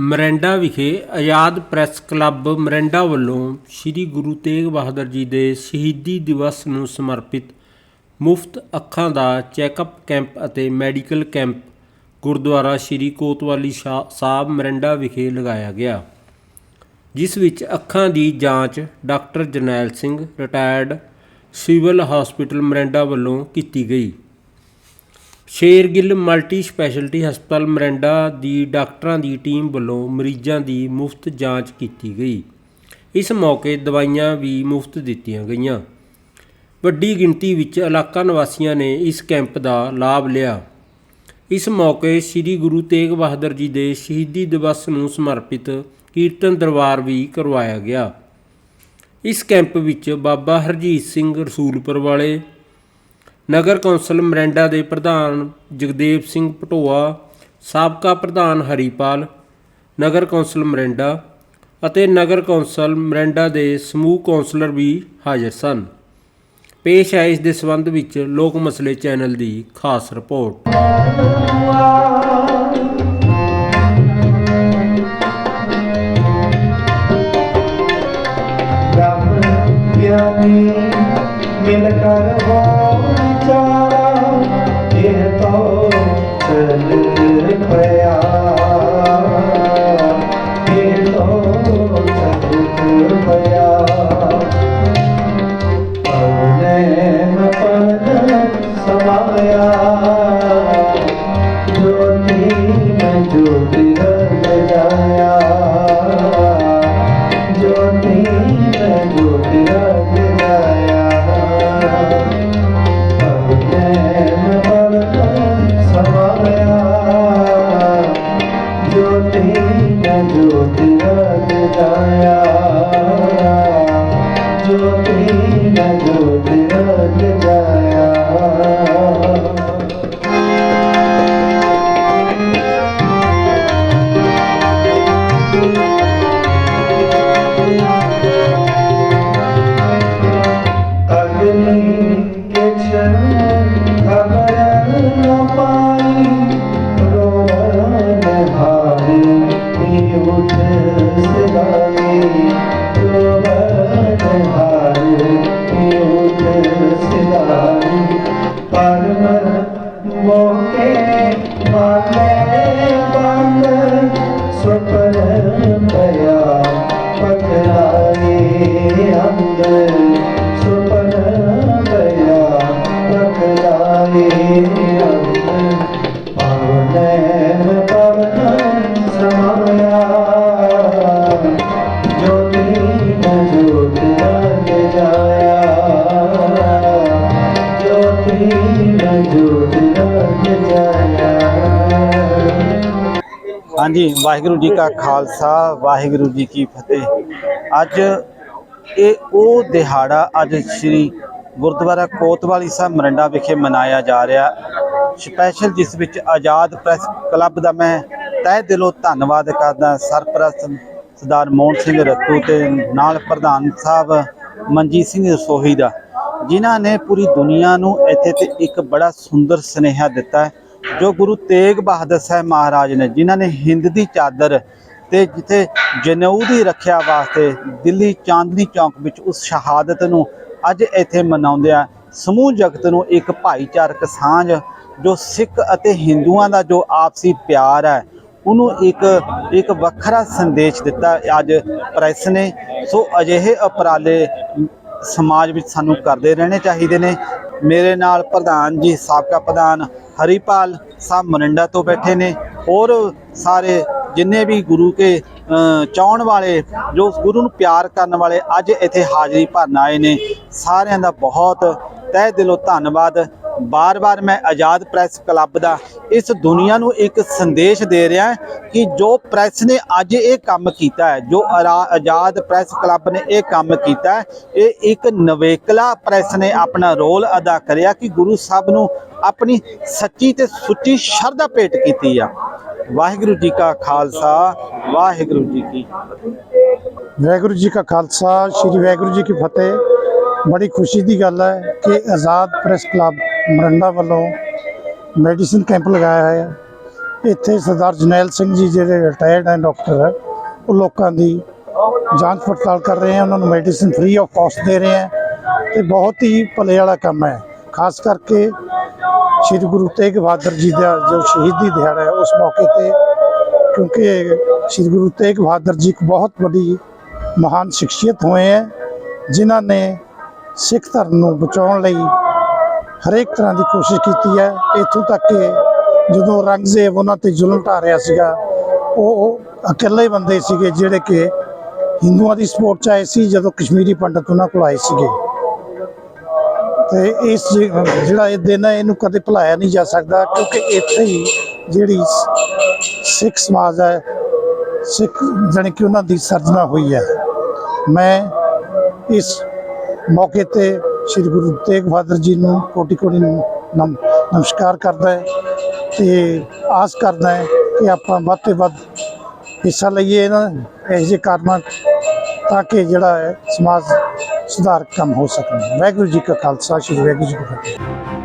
ਮਰੈਂਡਾ ਵਿਖੇ ਆਜ਼ਾਦ press club ਮਰੈਂਡਾ ਵੱਲੋਂ ਸ੍ਰੀ ਗੁਰੂ ਤੇਗ ਬਹਾਦਰ ਜੀ ਦੇ ਸ਼ਹੀਦੀ ਦਿਵਸ ਨੂੰ ਸਮਰਪਿਤ ਮੁਫਤ ਅੱਖਾਂ ਦਾ ਚੈੱਕਅਪ ਕੈਂਪ ਅਤੇ ਮੈਡੀਕਲ ਕੈਂਪ ਗੁਰਦੁਆਰਾ ਸ੍ਰੀ ਕੋਤਵਾਲੀ ਸ਼ਾ- ਸਾਹਿਬ ਮਰੈਂਡਾ ਵਿਖੇ ਲਗਾਇਆ ਗਿਆ, ਜਿਸ ਵਿੱਚ ਅੱਖਾਂ ਦੀ ਜਾਂਚ doctor Jarnail Singh, retired civil hospital Morinda ਵੱਲੋਂ ਕੀਤੀ ਗਈ। ਸ਼ੇਰਗਿੱਲ ਮਲਟੀ ਸਪੈਸ਼ਲਿਟੀ ਹਸਪਤਾਲ ਮਰੈਂਡਾ ਦੀ ਡਾਕਟਰਾਂ ਦੀ ਟੀਮ ਵੱਲੋਂ ਮਰੀਜ਼ਾਂ ਦੀ ਮੁਫਤ ਜਾਂਚ ਕੀਤੀ ਗਈ। ਇਸ ਮੌਕੇ ਦਵਾਈਆਂ ਵੀ ਮੁਫਤ ਦਿੱਤੀਆਂ ਗਈਆਂ। ਵੱਡੀ ਗਿਣਤੀ ਵਿੱਚ ਇਲਾਕਾ ਨਿਵਾਸੀਆਂ ਨੇ ਇਸ ਕੈਂਪ ਦਾ ਲਾਭ ਲਿਆ। ਇਸ ਮੌਕੇ ਸ੍ਰੀ ਗੁਰੂ ਤੇਗ ਬਹਾਦਰ ਜੀ ਦੇ ਸ਼ਹੀਦੀ ਦਿਵਸ ਨੂੰ ਸਮਰਪਿਤ ਕੀਰਤਨ ਦਰਬਾਰ ਵੀ ਕਰਵਾਇਆ ਗਿਆ। ਇਸ ਕੈਂਪ ਵਿੱਚ ਬਾਬਾ ਹਰਜੀਤ ਸਿੰਘ ਰਸੂਲਪੁਰ ਵਾਲੇ ਨਗਰ ਕੌਂਸਲ ਮਰੈਂਡਾ ਦੇ ਪ੍ਰਧਾਨ ਜਗਦੇਵ ਸਿੰਘ ਪਟੋਆ, ਸਾਬਕਾ ਪ੍ਰਧਾਨ ਹਰੀਪਾਲ, ਨਗਰ ਕੌਂਸਲ ਮਰੈਂਡਾ ਅਤੇ ਨਗਰ ਕੌਂਸਲ ਮਰੈਂਡਾ ਦੇ ਸਮੂਹ ਕੌਂਸਲਰ ਵੀ ਹਾਜ਼ਰ ਸਨ। ਪੇਸ਼ ਹੈ ਇਸ ਦੇ ਸੰਬੰਧ ਵਿੱਚ ਲੋਕ ਮਸਲੇ ਚੈਨਲ ਦੀ ਖਾਸ ਰਿਪੋਰਟ। ਹਾਂਜੀ, ਵਾਹਿਗੁਰੂ ਜੀ ਕਾ ਖਾਲਸਾ, ਵਾਹਿਗੁਰੂ ਜੀ ਕੀ ਫਤਿਹ। ਅੱਜ ਇਹ ਉਹ ਦਿਹਾੜਾ ਅੱਜ ਸ੍ਰੀ ਗੁਰਦੁਆਰਾ ਕੋਤਵਾਲੀ ਸਾਹਿਬ ਮਰੰਡਾ ਵਿਖੇ ਮਨਾਇਆ ਜਾ ਰਿਹਾ। ਸਪੈਸ਼ਲ ਜਿਸ ਵਿੱਚ ਆਜ਼ਾਦ ਪ੍ਰੈਸ ਕਲੱਬ ਦਾ ਮੈਂ ਤਹਿ ਦਿਲੋਂ ਧੰਨਵਾਦ ਕਰਦਾ, ਸਰਪ੍ਰਸਤ ਸਰਦਾਰ ਮੋਹਨ ਸਿੰਘ ਰੱਤੂ ਤੇ ਨਾਲ ਪ੍ਰਧਾਨ ਸਾਹਿਬ ਮਨਜੀਤ ਸਿੰਘ ਰਸੋਹੀ ਦਾ। ਜਿਨ੍ਹਾਂ ਨੇ ਪੂਰੀ ਦੁਨੀਆ ਨੂੰ ਇੱਥੇ ਤੇ ਇੱਕ ਬੜਾ ਸੁੰਦਰ ਸੁਨੇਹਾ ਦਿੱਤਾ ਹੈ, ਜੋ ਗੁਰੂ ਤੇਗ ਬਹਾਦਰ ਸਾਹਿਬ ਮਹਾਰਾਜ ਨੇ, ਜਿਨ੍ਹਾਂ ਨੇ ਹਿੰਦ ਦੀ ਚਾਦਰ ਤੇ ਜਿੱਥੇ ਜਨੇਊ ਦੀ ਰੱਖਿਆ ਵਾਸਤੇ ਦਿੱਲੀ ਚਾਂਦਨੀ ਚੌਂਕ ਵਿੱਚ ਉਸ ਸ਼ਹਾਦਤ ਨੂੰ ਅੱਜ ਇੱਥੇ ਮਨਾਉਂਦੇ ਆ ਸਮੂਹ ਜਗਤ ਨੂੰ ਇੱਕ ਭਾਈਚਾਰਕ ਸਾਂਝ, ਜੋ ਸਿੱਖ ਅਤੇ ਹਿੰਦੂਆਂ ਦਾ ਜੋ ਆਪਸੀ ਪਿਆਰ ਹੈ, ਉਹਨੂੰ ਇੱਕ ਇੱਕ ਵੱਖਰਾ ਸੰਦੇਸ਼ ਦਿੱਤਾ। ਅੱਜ ਪ੍ਰੈਸ ਨੇ ਸੋ ਅਜਿਹੇ ਉਪਰਾਲੇ ਸਮਾਜ ਵਿੱਚ ਸਾਨੂੰ ਕਰਦੇ ਰਹਿਣੇ ਚਾਹੀਦੇ ਨੇ। ਮੇਰੇ ਨਾਲ ਪ੍ਰਧਾਨ ਜੀ ਸਾਬਕਾ ਪ੍ਰਧਾਨ ਹਰੀਪਾਲ ਸਾਹਿਬ ਮਰਿੰਡਾ ਤੋਂ ਬੈਠੇ ਨੇ। ਹੋਰ ਸਾਰੇ ਜਿੰਨੇ ਵੀ ਗੁਰੂ ਕੇ ਅ, ਚਾਹਣ ਵਾਲੇ ਜੋ ਗੁਰੂ ਨੂੰ ਪਿਆਰ ਕਰਨ ਵਾਲੇ ਅੱਜ ਇੱਥੇ ਹਾਜ਼ਰੀ ਭਰਨ ਆਏ ਨੇ ਸਾਰਿਆਂ ਦਾ ਬਹੁਤ ਤਹਿ ਦਿਲੋਂ ਧੰਨਵਾਦ। ਬਾਰ-ਬਾਰ ਮੈਂ ਆਜ਼ਾਦ ਪ੍ਰੈਸ ਕਲੱਬ ਦਾ ਇਸ ਦੁਨੀਆ ਨੂੰ ਇੱਕ ਸੰਦੇਸ਼ ਦੇ ਰਿਹਾ ਕਿ ਜੋ ਪ੍ਰੈਸ ਨੇ ਅੱਜ ਇਹ ਕੰਮ ਕੀਤਾ ਹੈ, ਜੋ ਆਜ਼ਾਦ ਪ੍ਰੈਸ ਕਲੱਬ ਨੇ ਇਹ ਕੰਮ ਕੀਤਾ ਹੈ, ਇਹ ਇੱਕ ਨਵੇਕਲਾ ਪ੍ਰੈਸ ਨੇ ਆਪਣਾ ਰੋਲ ਅਦਾ ਕਰਿਆ ਕਿ ਗੁਰੂ ਸਾਹਿਬ ਨੂੰ ਆਪਣੀ ਸੱਚੀ ਤੇ ਸੁੱਚੀ ਸ਼ਰਧਾ ਭੇਟ ਕੀਤੀ ਆ। ਵਾਹਿਗੁਰੂ ਜੀ ਕਾ ਖਾਲਸਾ, ਵਾਹਿਗੁਰੂ ਜੀ ਕੀ ਵਾਹਿਗੁਰੂ ਜੀ ਕਾ ਖਾਲਸਾ, ਸ੍ਰੀ ਵਾਹਿਗੁਰੂ ਜੀ ਕੀ ਫਤਿਹ। ਬੜੀ ਖੁਸ਼ੀ ਦੀ ਗੱਲ ਹੈ ਕਿ ਆਜ਼ਾਦ ਪ੍ਰੈਸ ਕਲੱਬ ਮਰੰਡਾ ਵੱਲੋਂ ਮੈਡੀਸਿਨ ਕੈਂਪ ਲਗਾਇਆ ਹੈ। ਇੱਥੇ ਸਰਦਾਰ ਜਰਨੈਲ ਸਿੰਘ ਜੀ ਜਿਹੜੇ ਰਿਟਾਇਰਡ ਹੈ ਡਾਕਟਰ ਹੈ, ਉਹ ਲੋਕਾਂ ਦੀ ਜਾਂਚ ਪੜਤਾਲ ਕਰ ਰਹੇ ਹਨ ਉਹਨਾਂ ਨੂੰ ਮੈਡੀਸਿਨ ਫ੍ਰੀ ਆਫ ਕਾਸਟ ਦੇ ਰਹੇ ਹੈ ਤੇ ਬਹੁਤ ਹੀ ਭਲੇ ਵਾਲਾ ਕੰਮ ਹੈ। ਖਾਸ ਕਰਕੇ ਸ੍ਰੀ ਗੁਰੂ ਤੇਗ ਬਹਾਦਰ ਜੀ ਦਾ ਜੋ ਸ਼ਹੀਦੀ ਦਿਹਾੜਾ ਹੈ, ਉਸ ਮੌਕੇ ਤੇ ਕਿਉਂਕਿ ਸ੍ਰੀ ਗੁਰੂ ਤੇਗ ਬਹਾਦਰ ਜੀ ਇੱਕ ਬਹੁਤ ਵੱਡੀ ਮਹਾਨ ਸ਼ਖਸੀਅਤ ਹੋਏ ਹੈ, ਜਿਨ੍ਹਾਂ ਨੇ ਸਿੱਖ ਧਰਮ ਨੂੰ ਬਚਾਉਣ ਲਈ ਹਰੇਕ ਤਰ੍ਹਾਂ ਦੀ ਕੋਸ਼ਿਸ਼ ਕੀਤੀ ਹੈ। ਇੱਥੋਂ ਤੱਕ ਕਿ ਜਦੋਂ ਔਰੰਗਜ਼ੇਬ ਉਹਨਾਂ ਤੇ ਜ਼ੁਲਮ ਢਾ ਰਿਹਾ ਸੀਗਾ, ਉਹ ਇਕੱਲੇ ਬੰਦੇ ਸੀਗੇ ਜਿਹੜੇ ਕਿ ਹਿੰਦੂਆਂ ਦੀ ਸਪੋਰਟ ਚ ਆਏ ਸੀ ਜਦੋਂ ਕਸ਼ਮੀਰੀ ਪੰਡਤ ਉਹਨਾਂ ਕੋਲ ਆਏ ਸੀਗੇ। ਤੇ ਇਸ ਜਿਹੜਾ ਇਹ ਦਿਨ ਹੈ, ਇਹਨੂੰ ਕਦੇ ਭੁਲਾਇਆ ਨਹੀਂ ਜਾ ਸਕਦਾ ਕਿਉਂਕਿ ਇੱਥੇ ਹੀ ਜਿਹੜੀ ਸਿੱਖ ਸਮਾਜ ਹੈ, ਸਿੱਖ ਜਾਣੀ ਕਿ ਉਹਨਾਂ ਦੀ ਸਰਜਨਾ ਹੋਈ ਹੈ। ਮੈਂ ਇਸ ਮੌਕੇ ਤੇ ਸ੍ਰੀ ਗੁਰੂ ਤੇਗ ਬਹਾਦਰ ਜੀ ਨੂੰ ਕੋਟि ਕੋਟि ਨਮ, ਨਮਸਕਾਰ ਕਰਦਾ ਹੈ ਤੇ ਆਸ ਕਰਦਾ ਹੈ ਕਿ ਆਪਾਂ ਵੱਧ ਤੋਂ ਵੱਧ ਹਿੱਸਾ ਲਈਏ ਇਹਨਾਂ ਇਹੋ ਜਿਹੇ ਕਾਰਨਾਂ ਤਾਂ ਕਿ ਜਿਹੜਾ ਹੈ ਸਮਾਜ ਸੁਧਾਰ ਕੰਮ ਹੋ ਸਕਣ ਵਾਹਿਗੁਰੂ ਜੀ ਕਾ ਖਾਲਸਾ, ਸ੍ਰੀ ਵਾਹਿਗੁਰੂ ਜੀ ਕੀ ਫਤਿਹ।